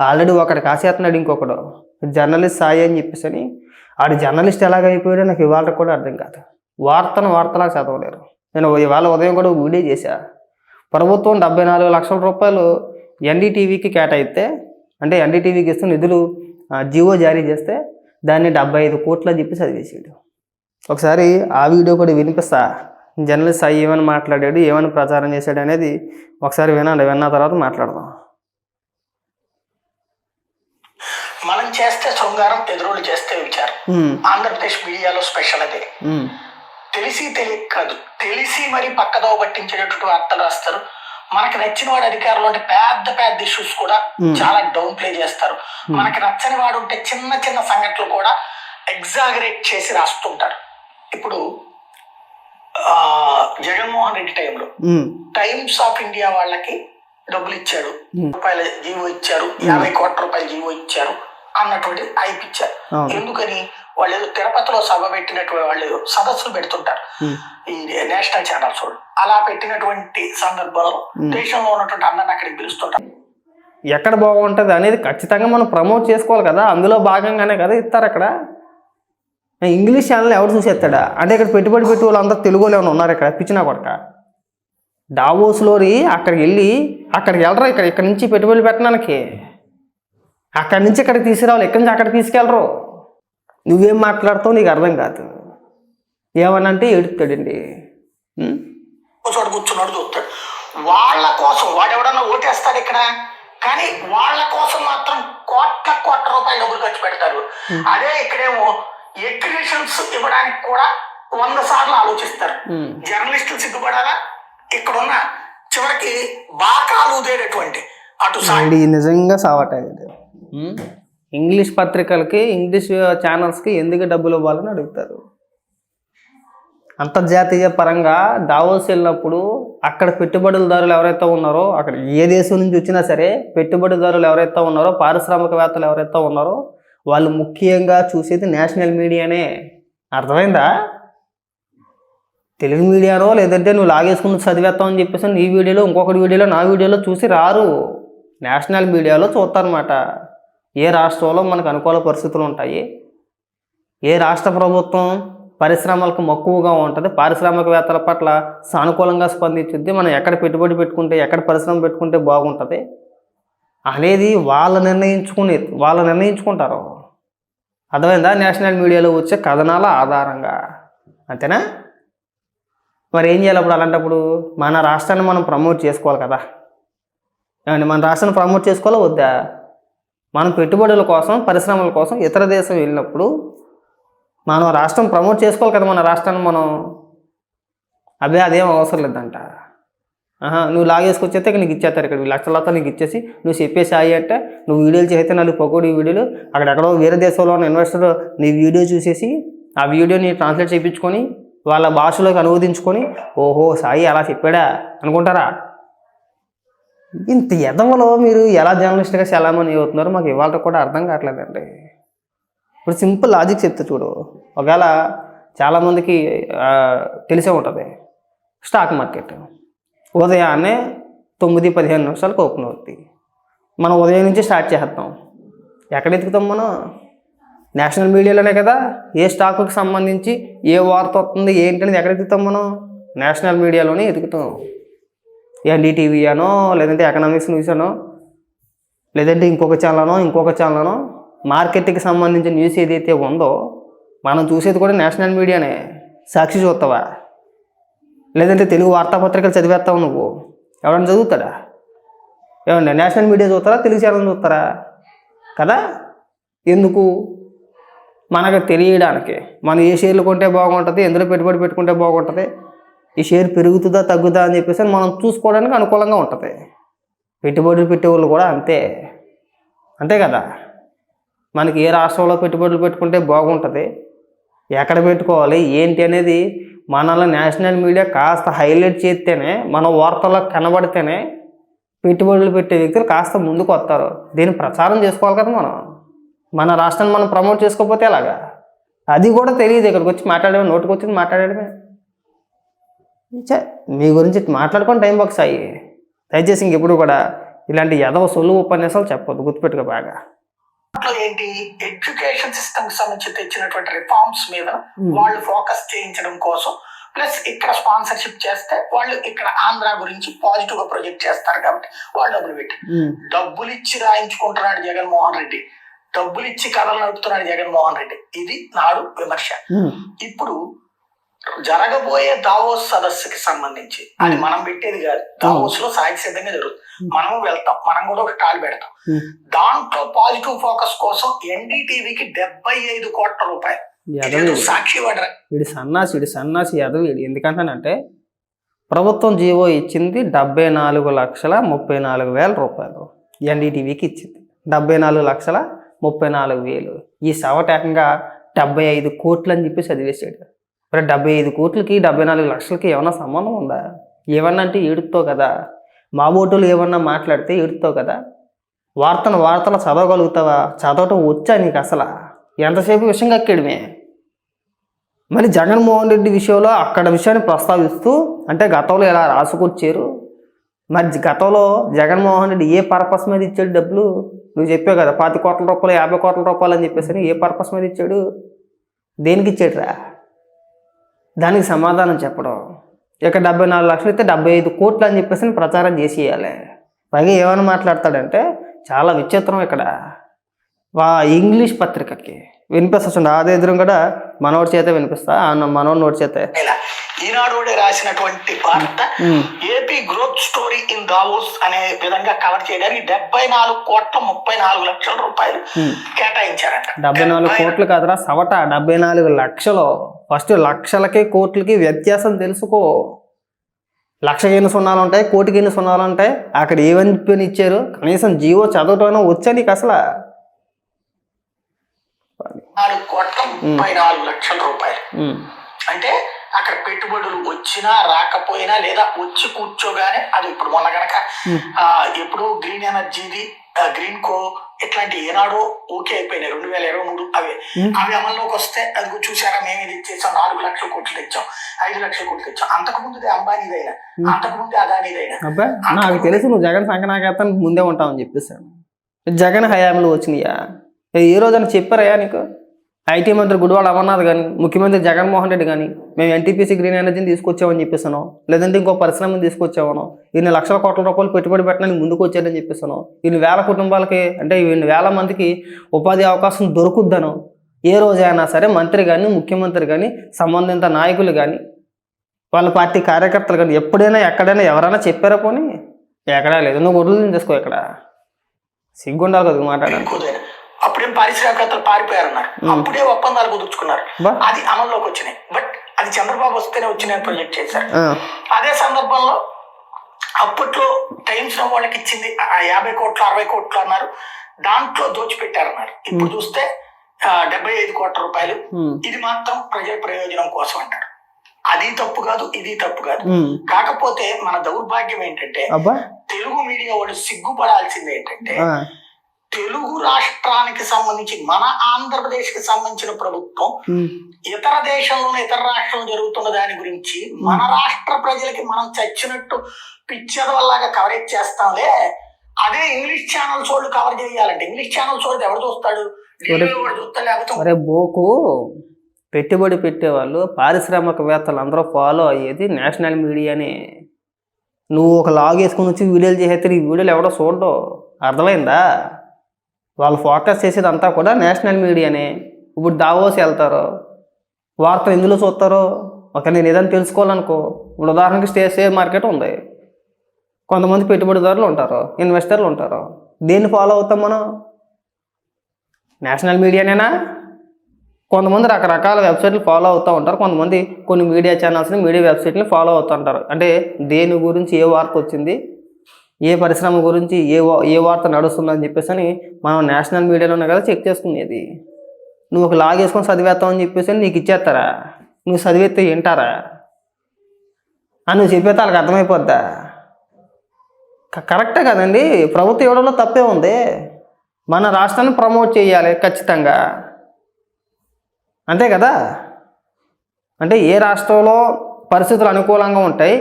Already ఒకటి కాసేస్తున్నాడు ఇంకొకడు. Journalist Sai అని చెప్పేసి అని ఆడు జర్నలిస్ట్ ఎలాగ నాకు ఇవాళ కూడా అర్థం కాదు. వార్తను వార్తలా చదవలేరు. నేను ఇవాళ ఉదయం కూడా వీడియో చేశా. ప్రభుత్వం డెబ్బై నాలుగు లక్షల రూపాయలు ఎన్డీటీవీకి కేటాయిస్తే అంటే ఎన్డీటీవీకి ఇస్తున్న నిధులు జియో జారీ చేస్తే దాన్ని డెబ్బై ఐదు కోట్లు అని చెప్పి చదివేసాడు ఒకసారి ఆ వీడియో కూడా వినిపిస్తా. జర్నలిస్ట్ సాయి ఏమని మాట్లాడాడు ఏమని ప్రచారం చేశాడు అనేది ఒకసారి వినండి. విన్న తర్వాత మాట్లాడదాం. మనం చేస్తే శృంగారం ఎదురులు చేస్తే విచారం. ఆంధ్రప్రదేశ్ మీడియాలో స్పెషల్ అదే. తెలిసి తెలియక కాదు తెలిసి మరి పక్కదోవ పట్టించేటటువంటి వార్తలు రాస్తారు. మనకి నచ్చిన వాడు అధికారులు ఉంటే పెద్ద పెద్ద ఇష్యూస్ కూడా. చాలా డౌన్ ప్లే చేస్తారు. మనకి నచ్చని వాడు ఉంటే చిన్న చిన్న సంఘటనలు కూడా ఎగ్జాగరేట్ చేసి రాస్తుంటారు. ఇప్పుడు ఆ, జగన్మోహన్ రెడ్డి టైంలో టైమ్స్ ఆఫ్ ఇండియా వాళ్ళకి డబ్బులు ఇచ్చాడు. రూపాయల జీవో ఇచ్చారు. యాభై కోట్ల రూపాయల జీవో ఇచ్చారు. అన్నటువంటి ఇచ్చారు అవును. ఎందుకని? వాళ్ళు ఏదో తిరుపతిలో సభ పెట్టినటువంటి వాళ్ళు సదస్సులు పెడుతుంటారు. ఈ నేషనల్ ఛానల్స్ వాళ్ళు అలా పెట్టినటువంటి సందర్భంలో. దేశంలో ఉన్నటువంటి అందరిని అక్కడికి పిలుస్తుంటారు. ఎక్కడ బాగుంటుంది అనేది ఖచ్చితంగా మనం ప్రమోట్ చేసుకోవాలి కదా. అందులో భాగంగానే కదా ఇస్తారు అక్కడ. ఇంగ్లీష్ ఛానల్ ఎవరు చూసేస్తాడా? అంటే ఇక్కడ పెట్టుబడి పెట్టి వాళ్ళందరూ తెలుగు ఏమైనా ఉన్నారు ఇక్కడ పిచ్చినా కొడక డావోస్లోని అక్కడికి వెళ్ళి అక్కడికి వెళ్ళరు ఇక్కడ? ఇక్కడ నుంచి పెట్టుబడి పెట్టడానికి. అక్కడి నుంచి ఇక్కడికి తీసుకురావాలి. ఇక్కడి నుంచి అక్కడికి తీసుకెళ్ళరు? నువ్వేం మాట్లాడుతావు? నీకు అర్థం కాదు. ఏమనంటే? ఒక చోట కూర్చున్నాడు చూస్తాడు వాళ్ళ కోసం వాడు ఎవడన్నా ఓటేస్తాడు ఇక్కడ? కానీ వాళ్ళ కోసం మాత్రం కోట్ల కోట్ల రూపాయలు డబ్బులు ఖర్చు పెడతారు అదే ఇక్కడేమో ఎగ్జిబిషన్స్ ఇవ్వడానికి కూడా వంద సార్లు ఆలోచిస్తారు. జర్నలిస్టులు సిగ్గుపడాలా? ఇక్కడున్న చివరికి బాకాలు ఊదేటటువంటి అటు నిజంగా సావటాడు ఇంగ్లీష్ పత్రికలకి ఇంగ్లీష్ ఛానల్స్కి ఎందుకు డబ్బులు ఇవ్వాలని అడుగుతారు. అంతర్జాతీయ పరంగా దావోస్ వెళ్ళినప్పుడు అక్కడ పెట్టుబడులదారులు ఎవరైతే ఉన్నారో అక్కడ ఏ దేశం నుంచి వచ్చినా సరే పెట్టుబడిదారులు ఎవరైతే ఉన్నారో పారిశ్రామికవేత్తలు ఎవరైతే ఉన్నారో వాళ్ళు ముఖ్యంగా చూసేది నేషనల్ మీడియానే. అర్థమైందా? తెలుగు మీడియాలో లేదంటే నువ్వు లాగేసుకుని చదివేస్తావు అని చెప్పేసి నీ వీడియోలో ఇంకొకటి వీడియోలో నా వీడియోలో చూసి రారు. నేషనల్ మీడియాలో చూస్తారన్నమాట. ఏ రాష్ట్రంలో మనకు అనుకూల పరిస్థితులు ఉంటాయి? ఏ రాష్ట్ర ప్రభుత్వం పరిశ్రమలకు మక్కువగా ఉంటుంది? పారిశ్రామికవేత్తల పట్ల సానుకూలంగా స్పందించుద్ది? మనం ఎక్కడ పెట్టుబడి పెట్టుకుంటే ఎక్కడ పరిశ్రమ పెట్టుకుంటే బాగుంటుంది? అనేది వాళ్ళు నిర్ణయించుకునే వాళ్ళు నిర్ణయించుకుంటారు. అర్థమైందా? నేషనల్ మీడియాలో వచ్చే కథనాల ఆధారంగా. అంతేనా? మరి ఏం చేయాలి అప్పుడు అలాంటప్పుడు? మన రాష్ట్రాన్ని మనం ప్రమోట్ చేసుకోవాలి కదా. ఏమండి? మన రాష్ట్రాన్ని ప్రమోట్ చేసుకోవాలా వద్దా? మనం పెట్టుబడుల కోసం పరిశ్రమల కోసం ఇతర దేశం వెళ్ళినప్పుడు మనం రాష్ట్రం ప్రమోట్ చేసుకోవాలి కదా మన రాష్ట్రాన్ని మనం. అదే అదేం అవసరం లేదంట. నువ్వు లాగేసుకొచ్చేస్తే ఇక నీకు ఇచ్చేస్తారు ఇక్కడ. లక్షలతో నీకు ఇచ్చేసి నువ్వు చెప్పేసి అయ్యి అంటే నువ్వు వీడియోలు చేస్తే నాలుగు పకోడీ వీడియోలు. అక్కడ ఎక్కడో వేరే దేశంలో ఉన్న ఇన్వెస్టర్ నీ వీడియో చూసేసి ఆ వీడియోని ట్రాన్స్లేట్ చేయించుకొని వాళ్ళ భాషలోకి అనువదించుకొని ఓహో సాయి అలా చెప్పాడా అనుకుంటారా? ఇంత ఎదవలో మీరు ఎలా జర్నలిస్ట్గా చలామణి అవుతున్నారో మాకు ఇవాళ కూడా అర్థం కావట్లేదండి. ఇప్పుడు సింపుల్ లాజిక్ చెప్తే చూడు ఒకవేళ చాలామందికి తెలిసే ఉంటుంది. Stock market. ఉదయాన్నే తొమ్మిది పదిహేను నిమిషాలకు ఓపెన్ అవుతుంది మనం ఉదయం నుంచి స్టార్ట్ చేస్తాం. ఎక్కడ ఎత్తుకుతాం మనం? నేషనల్ మీడియాలోనే కదా. ఏ స్టాకుకి సంబంధించి ఏ వార్త వస్తుంది ఏంటి అనేది ఎక్కడ ఎత్తుకుతాం మనం? నేషనల్ మీడియాలోనే ఎతుకుతాం ఎన్డీటీవీ అనో లేదంటే ఎకనామిక్స్ న్యూస్ అనో లేదంటే ఇంకొక ఛానల్ ఇంకొక ఛానల్ మార్కెట్కి సంబంధించిన న్యూస్ ఏదైతే ఉందో మనం చూసేది కూడా నేషనల్ మీడియానే. సాక్షి చూస్తావా? లేదంటే తెలుగు వార్తాపత్రికలు చదివేస్తావు నువ్వు? ఎవరైనా చదువుతాడా ఏమండి నేషనల్ మీడియా చూస్తారా? తెలుగు ఛానల్ చూస్తారా? కదా? ఎందుకు? మనకు తెలియడానికి. మనం ఏ షేర్లు కొంటే బాగుంటుంది ఎందులో పెట్టుబడి పెట్టుకుంటే బాగుంటుంది ఈ షేర్ పెరుగుతుందా తగ్గుదా అని చెప్పేసి మనం చూసుకోవడానికి అనుకూలంగా ఉంటుంది. పెట్టుబడులు పెట్టేవాళ్ళు కూడా అంతే. అంతే కదా? మనకి ఏ రాష్ట్రంలో పెట్టుబడులు పెట్టుకుంటే బాగుంటుంది? ఎక్కడ పెట్టుకోవాలి? ఏంటి అనేది మనల్ని నేషనల్ మీడియా కాస్త హైలైట్ చేస్తేనే మన వార్తల్లో కనబడితేనే పెట్టుబడులు పెట్టే వ్యక్తులు కాస్త ముందుకు వస్తారు. దీన్ని ప్రచారం చేసుకోవాలి కదా మనం. మన రాష్ట్రాన్ని మనం ప్రమోట్ చేసుకోకపోతే ఎలాగా? అది కూడా తెలియదు ఇక్కడికి వచ్చి మాట్లాడమే నోటికి వచ్చింది మాట్లాడమే మీ గురించి మాట్లాడుకొని టైం బాక్స్ అయ్యి. దయచేసి ఇంకెప్పుడు కూడా ఇలాంటి ఎదవ సొల్లు ఉపన్యాసాలు చెప్పొద్దు. గుర్తుపెట్టుకో బాగా. ఏంటి? ఎడ్యుకేషన్ సిస్టమ్కి సంబంధించి తెచ్చినటువంటి రిఫార్మ్స్ మీద వాళ్ళు ఫోకస్ చేయించడం కోసం ప్లస్ ఇక్కడ స్పాన్సర్షిప్ చేస్తే వాళ్ళు ఇక్కడ ఆంధ్ర గురించి పాజిటివ్గా ప్రొజెక్ట్ చేస్తారు కాబట్టి వాళ్ళు డబ్బులు పెట్టి. డబ్బులు ఇచ్చి రాయించుకుంటున్నాడు జగన్మోహన్ రెడ్డి. డబ్బులు ఇచ్చి కథలు నడుపుతున్నాడు జగన్మోహన్ రెడ్డి. ఇది నాడు విమర్శ. ఇప్పుడు జరగబోయే దావోస్ సదస్సుకి సంబంధించి. అది మనం పెట్టేది కాదు. దావోస్లో సాగి సిద్ధంగా జరుగుతుంది. మనం వెళ్తాం. మనం కూడా ఒక స్టాల్ పెడతాం. దాంట్లో పాజిటివ్ ఫోకస్ కోసం ఎన్డీటీవీకి డెబ్బై ఐదు కోట్ల రూపాయలు. సాక్షి వీడి. సన్నాసి వీడి సన్నాసి ఎదవ వీడి ఎందుకంటానంటే ప్రభుత్వం జీవో ఇచ్చింది డెబ్బై నాలుగు లక్షల ముప్పై నాలుగు వేల రూపాయలు ఎన్డీటీవీకి ఇచ్చింది. డెబ్బై నాలుగు లక్షల ముప్పై నాలుగు వేలు. ఈ సవటేకంగా డెబ్బై ఐదు కోట్లు అని చెప్పి చదివేశాడు మరి డెబ్బై ఐదు కోట్లకి డెబ్బై నాలుగు లక్షలకి ఏమైనా సంబంధం ఉందా? ఏమన్నా అంటే ఏడుతో కదా. మా ఓటులు ఏమన్నా మాట్లాడితే ఏడుతో కదా. వార్తను వార్తలు చదవగలుగుతావా చదవటం వచ్చా నీకు అసలు? ఎంతసేపు విషయం కక్కేయడమే మరి జగన్మోహన్ రెడ్డి విషయంలో అక్కడ విషయాన్ని ప్రస్తావిస్తూ అంటే గతంలో ఇలా రాసుకొచ్చారు? మరి గతంలో జగన్మోహన్ రెడ్డి ఏ పర్పస్ మీద ఇచ్చాడు డబ్బులు? నువ్వు చెప్పావు కదా పాతి కోట్ల రూపాయలు యాభై కోట్ల రూపాయలు అని చెప్పేసి ఏ పర్పస్ మీద ఇచ్చాడు? దేనికి ఇచ్చాడురా? దానికి సమాధానం చెప్పడం. ఇక డెబ్బై నాలుగు లక్షలు అయితే డెబ్బై ఐదు కోట్లు అని చెప్పేసి ప్రచారం చేసేయాలి. పైగా ఏమైనా మాట్లాడతాడంటే చాలా విచిత్రం ఇక్కడ. వా ఇంగ్లీష్ పత్రికకి వినిపిస్తుంది? అదే ఎదురు కూడా మనోడి చేత వినిపిస్తా? ఆ మనోడి నోటి చేతే. ఇలా ఈనాడు రాసినటువంటి వార్త AP growth story in Davos అనే విధంగా కవర్ చేయడానికి డెబ్బై నాలుగు కోట్ల ముప్పై నాలుగు లక్షల రూపాయలు. కేటాయించారట. డెబ్బై నాలుగు కోట్లు కాదురా సవట డెబ్బై నాలుగు లక్షలు. ఫస్ట్ లక్షలకి కోట్లకి వ్యత్యాసం తెలుసుకో. లక్షకి ఎన్ని సున్నాలు ఉంటాయి కోటికి ఎన్ని సున్నాలు ఉంటాయి? అక్కడ ఏమని చెప్పని ఇచ్చారు కనీసం జీవో చదవటం వచ్చా నీకు అసలు? నాలుగు కోట్ల ముప్పై నాలుగు లక్షల రూపాయలు. అంటే అక్కడ పెట్టుబడులు వచ్చినా రాకపోయినా లేదా వచ్చి కూర్చోగానే అది ఇప్పుడు మొన్న గనక ఎప్పుడు గ్రీన్ ఎనర్జీది గ్రీన్ కో ఇట్లాంటి ఏనాడో ఓకే అయిపోయినాయి రెండు వేల ఇరవై మూడు అవే. అవి అమల్లోకి వస్తే అది చూసారా మేము ఇది ఇచ్చేసాం నాలుగు లక్షల కోట్లు తెచ్చాం ఐదు లక్షల కోట్లు తెచ్చాం. అంతకు ముందు అంబానీదైనా అంతకు ముందు అదానీదైనా నాకు తెలుసు నువ్వు జగన్ సంకనాకేస్తాను ముందే ఉంటావని చెప్పేసాను జగన్ హయాంలో వచ్చినాయా? ఏ- ఏ రోజైనా చెప్పారయ్యా నీకు? ఐటీ మంత్రి గుడివాడ అమర్నాథ్ కానీ ముఖ్యమంత్రి జగన్మోహన్ రెడ్డి కానీ మేము ఎన్టీపీసీ గ్రీన్ ఎనర్జీని తీసుకొచ్చామని చెప్పేసాను లేదంటే ఇంకో పరిశ్రమని తీసుకొచ్చామను ఇన్ని లక్షల కోట్ల రూపాయలు పెట్టుబడి పెట్టడానికి ముందుకు వచ్చారని చెప్పేసాను ఈయన వేల కుటుంబాలకి అంటే ఈయన వేల మందికి ఉపాధి అవకాశం దొరుకుద్దను ఏ రోజైనా సరే మంత్రి కానీ ముఖ్యమంత్రి కానీ సంబంధిత నాయకులు కానీ వాళ్ళ పార్టీ కార్యకర్తలు కానీ ఎప్పుడైనా ఎక్కడైనా ఎవరైనా చెప్పారా పోనీ? ఎక్కడా లేదు. నువ్వు గొడ్లు తీసుకో ఇక్కడ. సిగ్గుండాలి కదా మాట్లాడాలి అప్పుడేం పారిశ్రామికవేత్తలు పారిపోయారన్నారు. అప్పుడే ఒప్పందాలు కుదుర్చుకున్నారు. అది అమల్లోకి వచ్చినాయి. బట్ అది చంద్రబాబు వస్తేనే వచ్చినాయని ప్రొజెక్ట్ చేశారు. అదే సందర్భంలో అప్పట్లో టైమ్స్ నౌ వాళ్ళకి ఇచ్చింది ఆ యాభై కోట్లు అరవై కోట్లు అన్నారు. దాంట్లో దోచిపెట్టారన్నారు. ఇప్పుడు చూస్తే డెబ్బై ఐదు కోట్ల రూపాయలు. ఇది మాత్రం ప్రజల ప్రయోజనం కోసం అంటారు. అది తప్పు కాదు ఇది తప్పు కాదు. కాకపోతే మన దౌర్భాగ్యం ఏంటంటే తెలుగు మీడియా వాళ్ళు సిగ్గుపడాల్సింది ఏంటంటే తెలుగు రాష్ట్రానికి సంబంధించి మన ఆంధ్రప్రదేశ్కి సంబంధించిన ప్రభుత్వం ఇతర దేశంలో ఇతర రాష్ట్రంలో జరుగుతున్న దాని గురించి మన రాష్ట్ర ప్రజలకి మనం చచ్చినట్టు పిక్చర్ వల్లగా కవరేజ్ చేస్తాంలే. అదే ఇంగ్లీష్ ఛానల్స్ వాళ్ళు కవర్ చేయాలంటే ఇంగ్లీష్ ఛానల్స్ వాళ్ళు ఎవరు చూస్తాడు? ఢిల్లీలో వాడు చూస్తా లేకపోతే అరే బోకు పెట్టుబడి పెట్టేవాళ్ళు పారిశ్రామికవేత్తలు అందరూ ఫాలో అయ్యేది నేషనల్ మీడియానే నువ్వు ఒక లాగ్ వేసుకొని వచ్చి వీడియోలు చేసేస్తే ఈ వీడియోలు ఎవడో చూడడం? అర్థమైందా? వాళ్ళు ఫోకస్ చేసేది అంతా కూడా నేషనల్ మీడియానే ఇప్పుడు దావోస్ వెళ్తారు వార్తలు ఎందులో చూస్తారో ఒక నేను ఏదైనా తెలుసుకోవాలనుకో ఇప్పుడు ఉదాహరణకి స్టే షేర్ మార్కెట్ ఉంది. కొంతమంది పెట్టుబడిదారులు ఉంటారు ఇన్వెస్టర్లు ఉంటారు. దేన్ని ఫాలో అవుతాం మనం? నేషనల్ మీడియానేనా కొంతమంది రకరకాల వెబ్సైట్లు ఫాలో అవుతూ ఉంటారు. కొంతమంది కొన్ని మీడియా ఛానల్స్ని మీడియా వెబ్సైట్ని ఫాలో అవుతూ ఉంటారు. అంటే దేని గురించి ఏ వార్త వచ్చింది ఏ పరిశ్రమ గురించి ఏ ఏ వార్త నడుస్తుందని చెప్పేసి అని మనం నేషనల్ మీడియాలోనే కదా చెక్ చేసుకునేది. నువ్వు ఒక లాగ్ వేసుకొని చదివేస్తావు అని చెప్పేసి నీకు ఇచ్చేస్తారా? నువ్వు చదివేస్తే వింటారా? అని నువ్వు చెప్పేస్తే వాళ్ళకి అర్థమైపోద్దా? క- కరెక్టే కదండి. ప్రభుత్వం ఇవ్వడంలో తప్పే ఉంది. మన రాష్ట్రాన్ని ప్రమోట్ చేయాలి ఖచ్చితంగా. అంతే కదా? అంటే ఏ రాష్ట్రంలో పరిస్థితులు అనుకూలంగా ఉంటాయి?